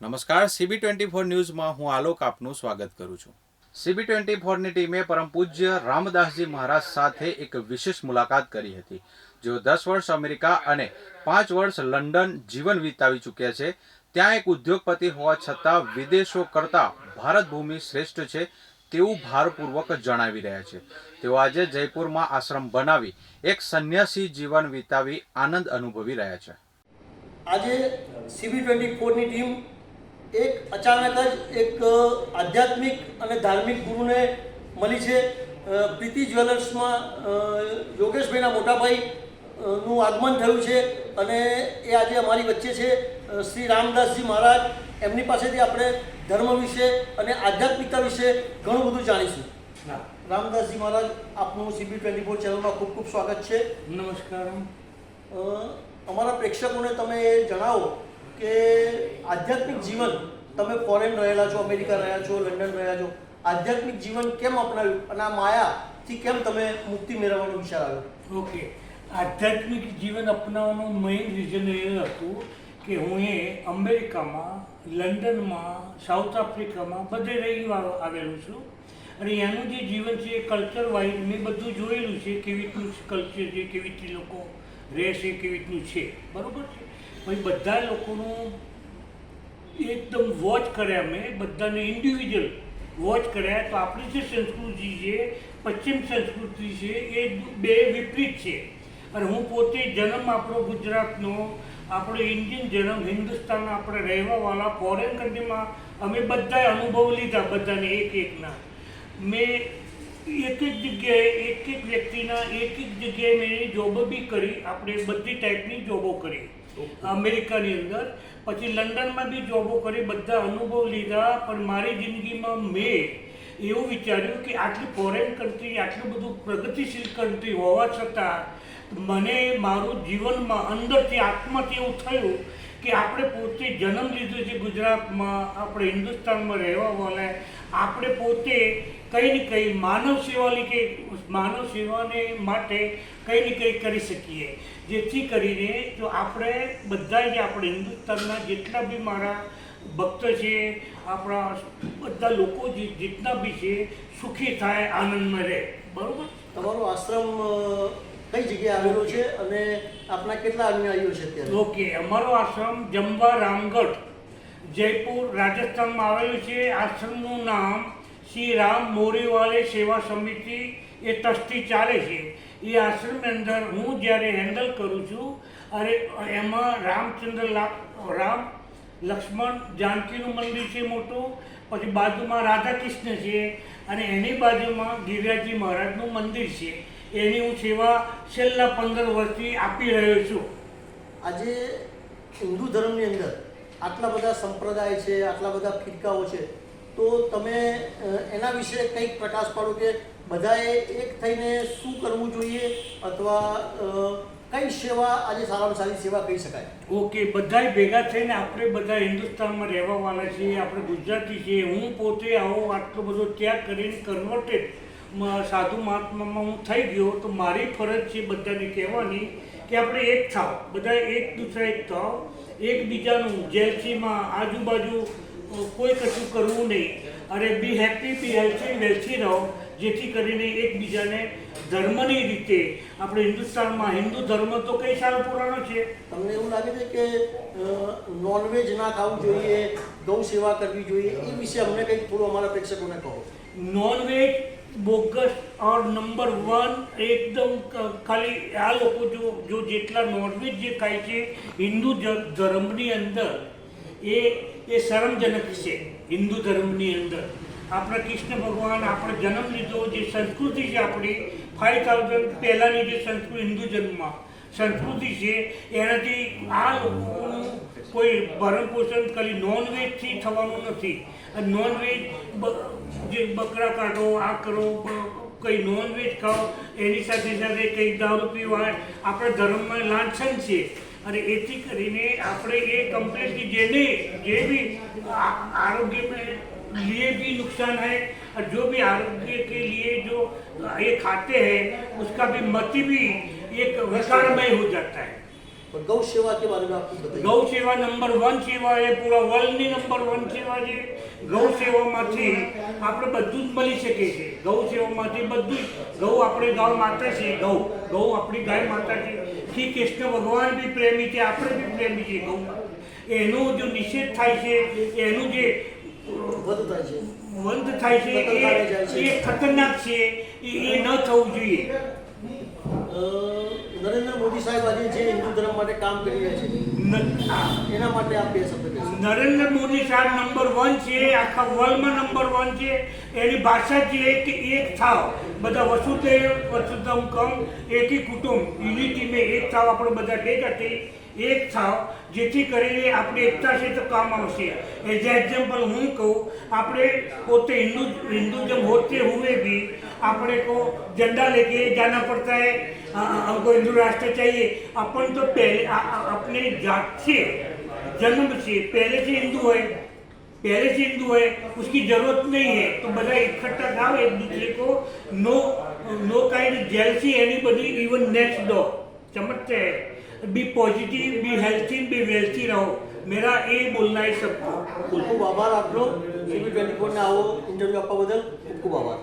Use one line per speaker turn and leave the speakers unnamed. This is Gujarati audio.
નમસ્કાર સીબી ટ્વેન્ટી ફોર ન્યૂઝમાં હું આલોક આપનું સ્વાગત કરું છું. સીબી ટ્વેન્ટી ફોરની ટીમે પરમ પૂજ્ય રામદાસજી મહારાજ સાથે એક વિશેષ મુલાકાત કરી હતી જેઓ દસ વર્ષ અમેરિકા અને પાંચ વર્ષ લંડન જીવન વિતાવી ચૂક્યા છે, ત્યાં એક ઉદ્યોગપતિ હોવા છતાં વિદેશો કરતાં ભારત ભૂમિ શ્રેષ્ઠ છે તેવું ભારપૂર્વક જણાવી રહ્યા છે. તેઓ આજે જયપુરમાં આશ્રમ બનાવી એક સંન્યાસી જીવન વિતાવી આનંદ અનુભવી રહ્યા છે.
આજે સીબી ટ્વેન્ટી ફોરની ટીમ એક અચાનક જ એક આધ્યાત્મિક અને ધાર્મિક ગુરુને મળી છે. પ્રીતિ જ્વેલર્સમાં યોગેશભાઈના મોટાભાઈ નું આગમન થયું છે અને એ આજે અમારી વચ્ચે છે. શ્રી રામદાસજી મહારાજ એમની પાસેથી આપણે ધર્મ વિશે અને આધ્યાત્મિકતા વિશે ઘણું બધું જાણીશું. રામદાસજી મહારાજ આપનું સીબી ટ્વેન્ટી ફોર ચેનલમાં ખૂબ ખૂબ સ્વાગત છે. નમસ્કાર. અમારા પ્રેક્ષકોને તમે જણાવો કે આધ્યાત્મિક જીવન, તમે ફોરેન રહેલા છો, અમેરિકા રહ્યા છો, લંડન રહ્યા છો, આધ્યાત્મિક જીવન કેમ અપનાવ્યું? અને આ માયાથી કેમ તમે મુક્તિ મેળવવાનો વિચાર આવ્યો?
ઓકે. આધ્યાત્મિક જીવન અપનાવવાનું મેઇન રીઝન એ હતું કે હું એ અમેરિકામાં, લંડનમાં સાઉથ આફ્રિકામાં બધે રહી આવેલું છું. અને એનું જે જીવન છે એ કલ્ચર વાઇઝ મેં બધું જોયેલું છે, કેવી રીતનું કલ્ચર છે, કેવી રીતે લોકો રહે છે, કેવી રીતનું છે. બરાબર છે? પછી બધા લોકોનું એકદમ વોચ કર્યા મેં બધાને ઇન્ડિવિજ્યુઅલ વોચ કર્યા. તો આપણી જે સંસ્કૃતિ છે, પશ્ચિમ સંસ્કૃતિ છે, એ બે વિપરીત છે. અને હું પોતે જન્મ આપણો ગુજરાતનો, આપણો ઇન્ડિયન જન્મ હિન્દુસ્તાન આપણે રહેવાવાળા ફોરેન કન્ટ્રીમાં અમે બધાએ અનુભવ લીધા, બધાને એક એકના. મેં એક એક જગ્યાએ, એક એક વ્યક્તિના એક એક જગ્યાએ મેં જોબ બી કરી. આપણે બધી ટાઈપની જોબો કરી. અમેરિકાની અંદર. પછી લંડનમાં બી જોબો કરી, બધા અનુભવ લીધા, પણ મારી જિંદગીમાં મેં એવું વિચાર્યું કે આટલી ફોરેન કન્ટ્રી આટલું બધું પ્રગતિશીલ કન્ટ્રી હોવા છતાં, મને મારું જીવનમાં અંદરથી આત્માથી એવું થયું કે આપણે પોતે જન્મ લીધો છે ગુજરાતમાં, આપણે હિન્દુસ્તાનમાં રહેવાવાળા આપણે પોતે કંઈ ને કંઈ માનવ સેવાની કે માનવ સેવાને માટે કંઈ ને કંઈ કરી શકીએ. જેથી કરીને જો આપણે બધા જે આપણે હિન્દુસ્તાનના જેટલા બી મારા ભક્ત છે, આપણા બધા લોકો જે જેટલા બી છે, સુખી થાય, આનંદમાં રહે. બરાબર?
તમારો આશ્રમ કઈ જગ્યાએ આવેલો છે અને આપના કેટલા અનુયાયીઓ છે અત્યારે?
ઓકે, અમારો આશ્રમ જંબા રામગઢ, જયપુર, રાજસ્થાનમાં આવેલું છે. આશ્રમનું નામ શ્રી રામ મોરીવાલે સેવા સમિતિ એ ટ્રસ્ટી ચાલે છે. એ આશ્રમની અંદર હું જ્યારે હેન્ડલ કરું છું, અરે, એમાં રામચંદ્ર રામ લક્ષ્મણ જાનકીનું મંદિર છે મોટું, પછી બાજુમાં રાધા કૃષ્ણ છે, અને એની બાજુમાં ગિરિરાજી મહારાજનું મંદિર છે. એની હું સેવા છેલ્લા પંદર વર્ષથી આપી રહ્યો છું.
આજે હિન્દુ ધર્મની અંદર આટલા બધા સંપ્રદાય છે આટલા બધા ફિરકાઓ છે તો તમે એના વિશે કંઈક પ્રકાશ પાડો કે બધાએ એક થઈને શું કરવું જોઈએ અથવા કઈ સેવા આજે સારામાં સારી સેવા કહી શકાય?
ઓકે બધાય ભેગા થઈને આપણે બધા હિન્દુસ્તાનમાં રહેવાવાળા છીએ આપણે ગુજરાતી છીએ હું પોતે આવો આટલો બધો ત્યાગ કરીને કન્વર્ટેડ સાધુ મહાત્મામાં હું થઈ ગયો તો મારી ફરજ છે બધાને કહેવાની કે આપણે એક થાવ. બધા એક દૂસરા એક થાવ. એકબીજાનું જેલસીમાં આજુબાજુ કોઈ કશું કરવું નહીં. અને બી હેપી બી હેલ્થી વેલ્થી રહો જેથી કરીને એકબીજાને ધર્મની રીતે આપણે હિન્દુસ્તાનમાં હિન્દુ ધર્મ તો કઈ સાલ પુરાણો છે?
તમને એવું લાગે છે કે નોનવેજ ના ખાવું જોઈએ ગૌ સેવા કરવી જોઈએ એ વિશે અમને કંઈક થોડું અમારા પ્રેક્ષકોને કહો.
નોનવેજ બોગસ નંબર વન એકદમ ખાલી આ લોકો જો જો જેટલા નોનવેજ જે ખાય છે, હિન્દુ ધર્મની અંદર એ એ શરમજનક છે, હિન્દુ ધર્મની અંદર. આપણા કૃષ્ણ ભગવાન આપણે જન્મ લીધો, જે સંસ્કૃતિ છે આપણી ફાઈવ થાઉઝન્ડ પહેલાંની જે સંસ્કૃતિ, હિન્દુ જન્મમાં, સંસ્કૃતિ છે, એનાથી આ લોકોનું કોઈ ભરણ પોષણ ખાલી નોનવેજથી થવાનું નથી અને નોનવેજ જે બકરા કાઢો આ કરો બ- કંઈ નોનવેજ ખાઓ એની સાથે સાથે કંઈ દારૂ પીવા આપણા ધર્મમાં લાંછન છે અને એથી કરીને આપણે એ કમ્પ્લેટલી જેને જે भी आ- आरोग्य में लिए भी नुकसान है और जो भी आरोग्य के लिए जो ये खाते हैं उसका भी मति भी एक विकारमय हो जाता है
और गौ सेवा के बारे में आप कुछ बताइए
ગૌ સેવા નંબર વન સેવા એ પૂરા વર્લ્ડની નંબર વન સેવા છે ગૌ સેવામાંથી આપણે બધું જ મળી શકે છે ગૌ સેવામાંથી બધું જ ગૌ આપણે ગૌ માતા છે ગૌ ગૌ આપણી ગાય માતા છે શ્રી કૃષ્ણ ભગવાન બી પ્રેમી છે આપણે બી પ્રેમી છે ગૌ એનો જો નિષેધ થાય છે એનું જે
વધુ થાય છે
બંધ થાય છે
ખતરનાક જાય છે.
એ એ ખતરનાક છે એ એ ન થવું જોઈએ
અ, નરેન્દ્ર મોદી સાહેબ આજે જે હિન્દુ ધર્મ માટે કામ કરી રહ્યા છે એના માટે આપ બે શબ્દ
નરેન્દ્ર મોદી સાહેબ નંબર વન છે આખા વર્લ્ડમાં નંબર વન છે. એની ભાષા છે કે એક થાવ બધા વસુતે વસુતમ કમ એકી કુટુંબ. યુનિટી મેં એક થાવ આપણે બધા ભેગા થઈ. એક થાવ જેથી કરીને આપણે એકતા છે તો કામ આવશે એઝ એક્ઝામ્પલ હું કહું આપણે પોતે हिंदू हिंदुज़म होते हुए भी આપણે को झंडा लेके जाना पड़ता है अ, हमको हिंदू राष्ट्र चाहिए अपन तो पहले आ- आ- अपने जात से जन्म से पहले से हिंदू है पहले से हिंदू है उसकी जरूरत नहीं है तो બધા इकट्ठा થાઓ एक दूसरे को no no kind jealousy anybody even next door समझते हैं be positive be healthy be wealthy रहो मेरा ये बोलना है सबको
ખૂબ ખૂબ આભાર આપનો સીબી ટ્વેન્ટી ફોરને આવો ઇન્ટરવ્યૂ આપવા બદલ ખૂબ ખૂબ આભાર